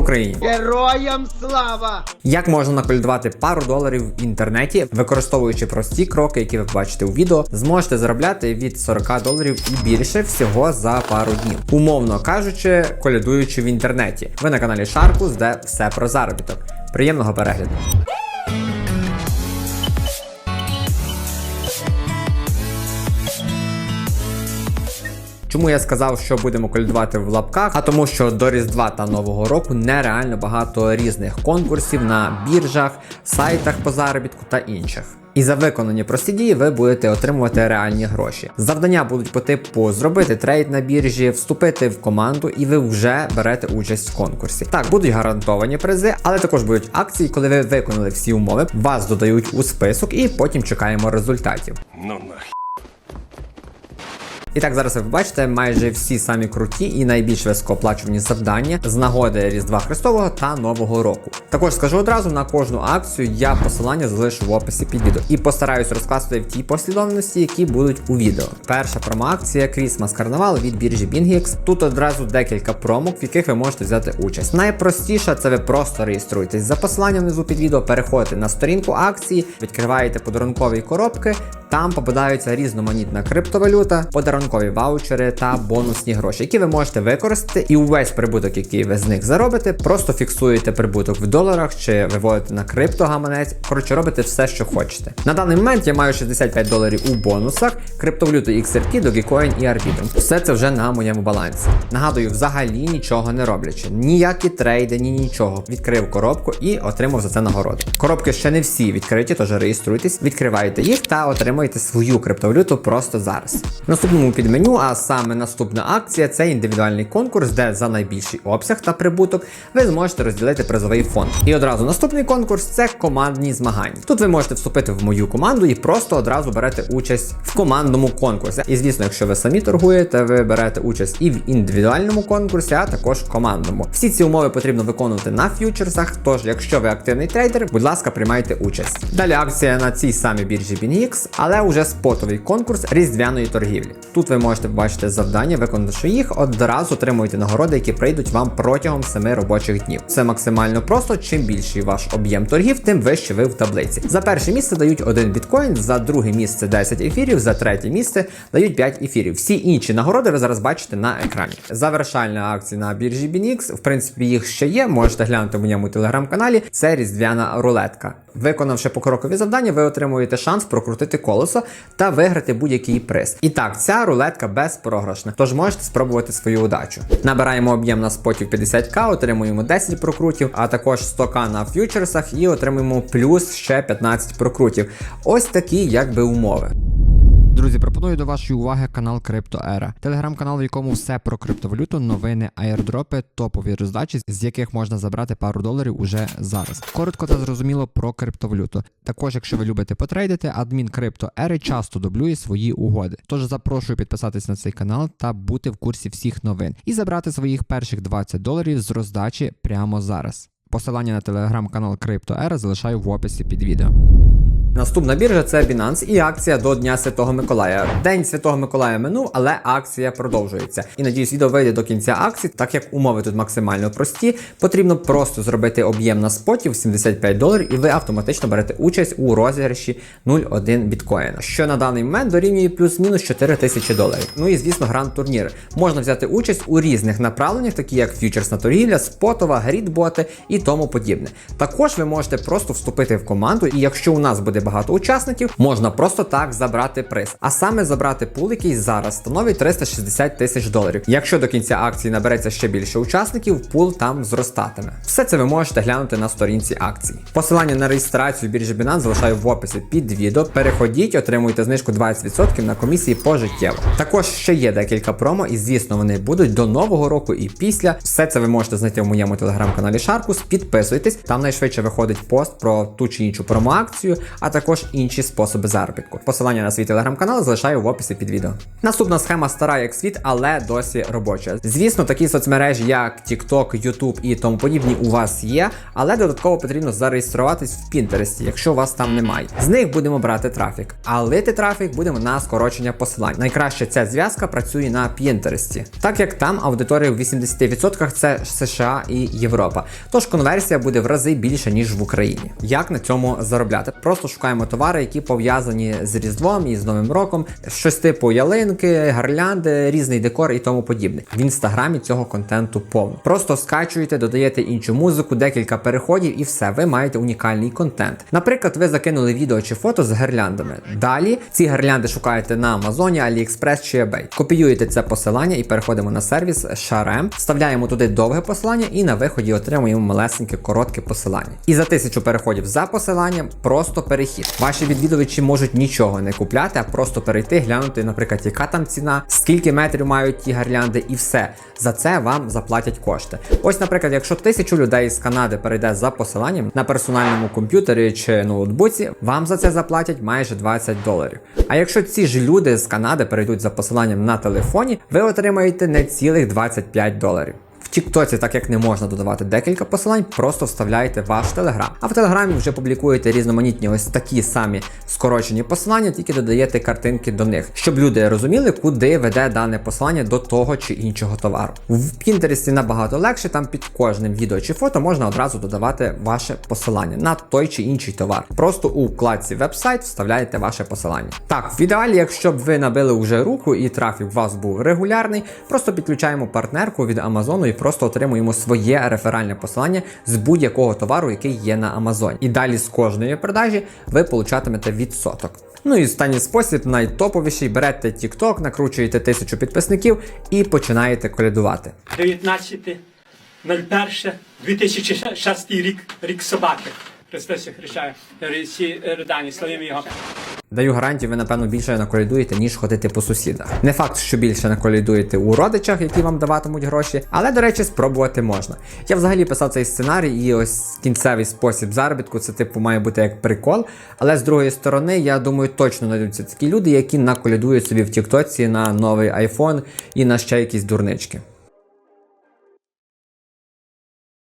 Україні! Героям слава! Як можна наколядувати пару доларів в інтернеті, використовуючи прості кроки, які ви бачите у відео, зможете заробляти від 40 доларів і більше всього за пару днів. Умовно кажучи, колядуючи в інтернеті. Ви на каналі Шаркус, де все про заробіток. Приємного перегляду! Чому я сказав, що будемо колядувати в лапках? А тому, що до Різдва та Нового року нереально багато різних конкурсів на біржах, сайтах по заробітку та інших. І за виконані прості дії ви будете отримувати реальні гроші. Завдання будуть по типу зробити трейд на біржі, вступити в команду, і ви вже берете участь в конкурсі. Так, будуть гарантовані призи, але також будуть акції, коли ви виконали всі умови, вас додають у список, і потім чекаємо результатів. Ну нахер. І так, зараз ви бачите майже всі самі круті і найбільш високооплачувані завдання з нагоди Різдва Христового та Нового року. Також скажу одразу на кожну акцію я посилання залишу в описі під відео і постараюсь розкласти в тій послідовності, які будуть у відео. Перша промоакція Christmas Карнавал від біржі BingX. Тут одразу декілька промок, в яких ви можете взяти участь. Найпростіше це ви просто реєструєтесь за посиланням внизу під відео, переходите на сторінку акції, відкриваєте подарункові коробки. Там попадаються різноманітна криптовалюта, подарункові ваучери та бонусні гроші, які ви можете використати, і увесь прибуток, який ви з них заробите, просто фіксуєте прибуток в доларах чи виводите на криптогаманець. Коротше, робите все, що хочете. На даний момент я маю 65 доларів у бонусах, криптовалюту XRP, Dogecoin і Arbitrum. Все це вже на моєму балансі. Нагадую, взагалі нічого не роблячи. Ніякі трейди, ні нічого. Відкрив коробку і отримав за це нагороду. Коробки ще не всі відкриті, тож реєструйтесь, відкривайте їх та отримуйте свою криптовалюту просто зараз. В наступному підменю, а саме наступна акція це індивідуальний конкурс, де за найбільший обсяг та прибуток ви зможете розділити призовий фонд. І одразу наступний конкурс це командні змагання. Тут ви можете вступити в мою команду і просто одразу берете участь в командному конкурсі. І звісно, якщо ви самі торгуєте, ви берете участь і в індивідуальному конкурсі, а також в командному. Всі ці умови потрібно виконувати на ф'ючерсах. Тож, якщо ви активний трейдер, будь ласка, приймайте участь. Далі акція на цій самій біржі BingX, але вже спотовий конкурс різдвяної торгівлі. Тут ви можете побачити завдання, виконавши їх, одразу отримуєте нагороди, які прийдуть вам протягом 7 робочих днів. Це максимально просто. Чим більший ваш об'єм торгів, тим вище ви в таблиці. За перше місце дають 1 біткоін, за друге місце 10 ефірів, за третє місце дають 5 ефірів. Всі інші нагороди ви зараз бачите на екрані. Завершальна акція на біржі BNX, в принципі, їх ще є. Можете глянути в моєму телеграм-каналі. Це різдвяна рулетка. Виконавши покрокові завдання, ви отримуєте шанс прокрутити колесо та виграти будь-який приз. І так, ця рулетка безпрограшна, тож можете спробувати свою удачу. Набираємо об'єм на спотів 50к, отримуємо 10 прокрутів, а також 100к на ф'ючерсах і отримуємо плюс ще 15 прокрутів. Ось такі якби умови. Друзі, пропоную до вашої уваги канал Криптоера, телеграм-канал, в якому все про криптовалюту, новини, аірдропи, топові роздачі, з яких можна забрати пару доларів уже зараз. Коротко та зрозуміло про криптовалюту. Також, якщо ви любите потрейдити, адмін Криптоери часто дублює свої угоди. Тож запрошую підписатись на цей канал та бути в курсі всіх новин і забрати своїх перших 20 доларів з роздачі прямо зараз. Посилання на телеграм-канал Криптоера залишаю в описі під відео. Наступна біржа це Binance і акція до Дня Святого Миколая. День Святого Миколая минув, але акція продовжується. І надіюсь, відео вийде до кінця акції, так як умови тут максимально прості. Потрібно просто зробити об'єм на споті в 75 доларів, і ви автоматично берете участь у розіграші 0,1 біткоїна, що на даний момент дорівнює плюс-мінус 4 тисячі доларів. Ну і звісно, гранд турнір. Можна взяти участь у різних направленнях, такі як фьючерсна торгівля, спотова, грідботи і тому подібне. Також ви можете просто вступити в команду, і якщо у нас буде багато учасників, можна просто так забрати приз. А саме забрати пул, який зараз становить 360 тисяч доларів. Якщо до кінця акції набереться ще більше учасників, пул там зростатиме. Все це ви можете глянути на сторінці акції. Посилання на реєстрацію біржі Binance залишаю в описі під відео. Переходіть, отримуйте знижку 20% на комісії пожиттєво. Також ще є декілька промо, і звісно, вони будуть до нового року і після. Все це ви можете знайти в моєму телеграм-каналі Sharkus. Підписуйтесь, там найшвидше виходить пост про ту чи іншу промоакцію, а також інші способи заробітку. Посилання на свій телеграм-канал залишаю в описі під відео. Наступна схема стара як світ, але досі робоча. Звісно, такі соцмережі, як TikTok, YouTube і тому подібні, у вас є, але додатково потрібно зареєструватись в Pinterest, якщо вас там немає. З них будемо брати трафік, а лити трафік будемо на скорочення посилань. Найкраще ця зв'язка працює на Pinterest, так як там аудиторія в 80% це США і Європа. Тож конверсія буде в рази більше ніж в Україні. Як на цьому заробляти? Просто шукаємо товари, які пов'язані з Різдвом і з Новим роком, щось типу ялинки, гірлянди, різний декор і тому подібне. В інстаграмі цього контенту повно. Просто скачуєте, додаєте іншу музику, декілька переходів, і все, ви маєте унікальний контент. Наприклад, ви закинули відео чи фото з гірляндами. Далі ці гірлянди шукаєте на Амазоні, AliExpress чи eBay. Копіюєте це посилання і переходимо на сервіс Sharem, вставляємо туди довге посилання і на виході отримуємо малесеньке коротке посилання. І за тисячу переходів за посиланням просто перехід. Ваші відвідувачі можуть нічого не купляти, а просто перейти, глянути, наприклад, яка там ціна, скільки метрів мають ті гірлянди, і все. За це вам заплатять кошти. Ось, наприклад, якщо тисячу людей з Канади перейде за посиланням на персональному комп'ютері чи ноутбуці, вам за це заплатять майже 20 доларів. А якщо ці ж люди з Канади перейдуть за посиланням на телефоні, ви отримаєте не цілих 25 доларів. Тіктоці, так як не можна додавати декілька посилань, просто вставляєте ваш телеграм. А в телеграмі вже публікуєте різноманітні ось такі самі скорочені посилання, тільки додаєте картинки до них, щоб люди розуміли, куди веде дане посилання до того чи іншого товару. В Пінтересті набагато легше, там під кожним відео чи фото можна одразу додавати ваше посилання на той чи інший товар. Просто у вкладці вебсайт вставляєте ваше посилання. Так, в ідеалі, якщо б ви набили вже руку і трафік у вас був регулярний, просто підключаємо партнерку від Амазону і просто отримуємо своє реферальне посилання з будь-якого товару, який є на Амазоні. І далі з кожної продажі ви получатимете відсоток. Ну і останній спосіб, найтоповіший, берете TikTok, накручуєте тисячу підписників і починаєте колядувати. 19.01.2006 рік, рік собаки. Христос Хрещає, всі родані, славимо його. Даю гарантію, ви напевно більше наколядуєте, ніж ходити по сусідах. Не факт, що більше наколядуєте у родичах, які вам даватимуть гроші, але, до речі, спробувати можна. Я взагалі писав цей сценарій, і ось кінцевий спосіб заробітку це типу має бути як прикол. Але з другої сторони, я думаю, точно знайдуться такі люди, які наколядують собі в Тіктоці на новий iPhone і на ще якісь дурнички.